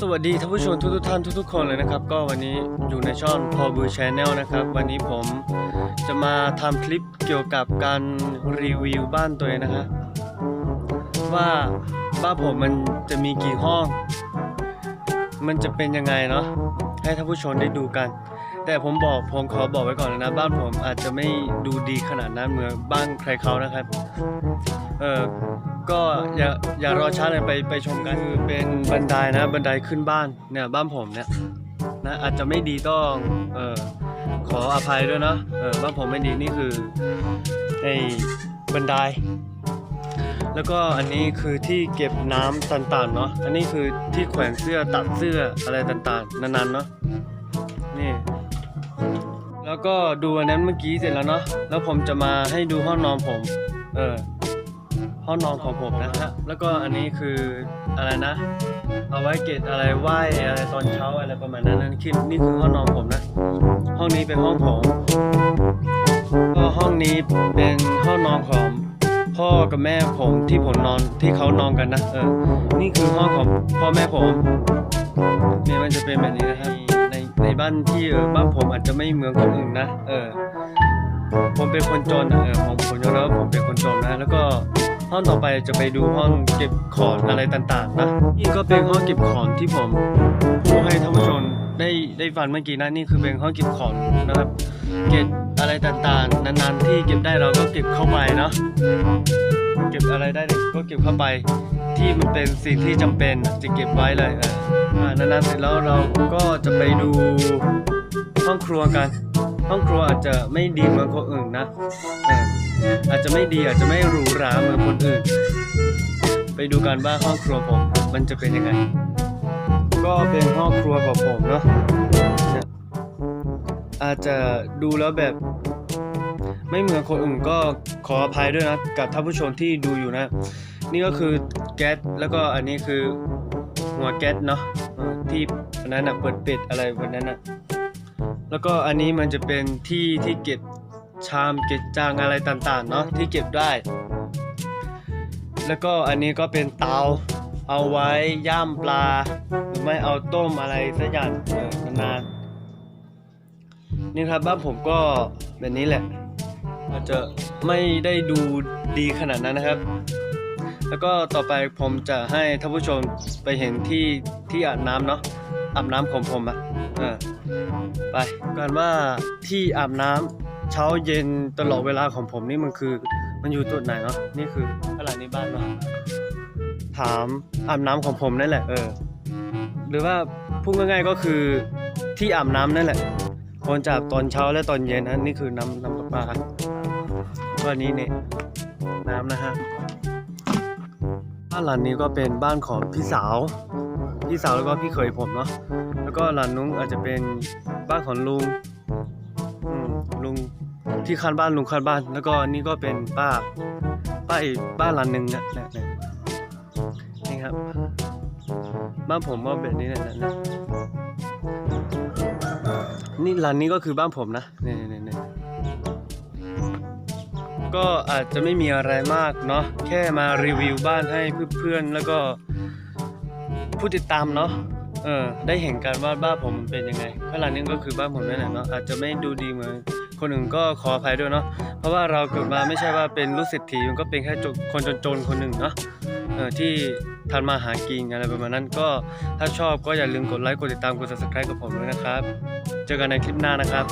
สวัสดีท่านผู้ชมทุกๆท่านทุกๆคนเลยนะครับ ก็วันนี้อยู่ในช่องพอบูชแนลนะครับ วันนี้ผมจะมาทำคลิปเกี่ยวกับการรีวิวบ้านตัวเองนะครับว่าบ้านผมมันจะมีกี่ห้อง มันจะเป็นยังไงเนาะให้ท่านผู้ชมได้ดูกัน แต่ผมบอกผมขอบอกไว้ก่อนเลยนะ บ้านผมอาจจะไม่ดูดีขนาดนั้นเหมือนบ้านใครเขานะครับ เออก็อย่าอย่ารอช้าเลยไปไปชมกันคือเป็นบันไดนะบันไดขึ้นบ้านเนี่ยบ้านผมเนี่ยนะอาจจะไม่ดีต้องเออขออภัยด้วยนะเออบ้านผมไม่ดีนี่คือไอ้บันได แล้วก็อันนี้คือที่เก็บน้ำต่างๆเนาะอันนี้คือที่แขวนเสื้อตัดเสื้ออะไรต่างๆนานๆเนาะนี่แล้วก็ดูอันนั้นเมื่อกี้เสร็จแล้วเนาะแล้วผมจะมาให้ดูห้องนอนผม เออ ห้องนอนของผมนะฮะ แล้วก็อันนี้คืออะไรนะ เอาไว้เก็บอะไรไหว้อะไรตอนเช้าอะไรประมาณนั้นนั่นคือนี่คือห้องนอนผมนะ ห้องนี้เป็นห้องผมก็ห้องนี้เป็นห้องนอนของพ่อกับแม่ผมที่ผมนอนที่เขานอนกันนะเออ นี่คือห้องของพ่อแม่ผมเนี่ยมันจะเป็นแบบนี้นะครับในในบ้านที่เออบ้านผมอาจจะไม่เหมือนคนอื่นนะเออผมเป็นคนจนอะเออผมผมยอมรับว่าผมเป็นคนจนนะ แล้วก็ ห้องต่อไปจะไปดูห้องเก็บของอะไรต่างๆนะนี่ก็เป็นห้องเก็บของที่ผมพูดให้ท่านผู้ชมได้ได้ฟังเมื่อกี้นะนี่คือเป็นห้องเก็บของนะครับ เก็บอะไรต่างๆ นานๆที่เก็บได้เราก็เก็บเข้าไปเนาะเก็บอะไรได้ก็เก็บเข้าไป ที่มันเป็นสิ่งที่จำเป็นจะเก็บไว้เลยอ่านานๆเสร็จแล้วเราก็จะไปดูห้องครัวกัน ห้องครัวอาจจะไม่ดีเหมือนคนอื่นนะ อาจจะไม่ดีอาจจะไม่หรูหราเหมือนคนอื่น ไปดูกันว่าห้องครัวผมมันจะเป็นยังไง ก็เป็นห้องครัวของผมเนาะเนี่ยอาจจะดูแล้วแบบ ไม่เหมือนคนอื่นก็ขออภัยด้วยนะ กับท่านผู้ชมที่ดูอยู่นะ นี่ก็คือแก๊สแล้วก็อันนี้คือหัวแก๊สเนาะที่อันนั้นอะเปิดป็ดอะไรวันนั้นอะแล้วก็อันนี้มันจะเป็นที่ที่เก็บ ชามเก็บจานอะไรต่างๆเนาะที่เก็บได้ แล้วก็อันนี้ก็เป็นเตาเอาไว้ย่ามปลาหรือไม่เอาต้มอะไรสักอย่างเออนานนี่ครับบ้านผมก็แบบนี้แหละอาจจะไม่ได้ดูดีขนาดนั้นนะครับ แล้วก็ต่อไปผมจะให้ท่านผู้ชมไปเห็นที่ที่อาบน้ำเนาะอาบน้ำของผมอะออไปกันว่าที่อาบน้ำ เช้าเย็นตลอดเวลาของผมนี่มันคือมันอยู่จุดไหนเนาะนี่คืออะไรในบ้านเนาะถามอาบน้ำของผมนั่นแหละเออหรือว่าพูดง่ายๆก็คือที่อาบน้ำนั่นแหละควรจะอาบตอนเช้าและตอนเย็นนะนี่คือน้ำน้ำประปาก็อันนี้เนี่ยน้ำนะฮะบ้านหลังนี้ก็เป็นบ้านของพี่สาว พี่สาวแล้วก็พี่เขยผมเนาะแล้วก็หลังนู้นอาจจะเป็นบ้านของลุงอืม ลุงที่ข้างบ้านลุงข้างบ้าน แล้วก็นี่ก็เป็นป้าป้าอีกบ้านหลังหนึ่งเนะเนี่ยนี่ยนี่ครับบ้านผมก็แบบนี้แหละนะนี่ร้านนี้ก็คือบ้านผมนะเนี่ยเนี่ยเนี่ยก็อาจจะไม่มีอะไรมากเนาะแค่มารีวิวบ้านให้เพื่อนๆแล้วก็ผู้ติดตามเนาะ เออได้เห็นการว่าบ้านผมมันเป็นยังไงข้างหลังนี่ก็คือบ้านผมนั่นแหละเนาะอาจจะไม่ดูดีเหมือนคนอื่นก็ขออภัยด้วยเนาะเพราะว่าเราเกิดมาไม่ใช่ว่าเป็นลูกเศรษฐีมันก็เป็นแค่คนจนๆคนหนึ่งเนาะเออที่ทานมาหากินอะไรประมาณนั้นก็ถ้าชอบก็อย่าลืมกดไลค์กดติดตามกด subscribe กับผมด้วยนะครับ เจอกันในคลิปหน้านะครับ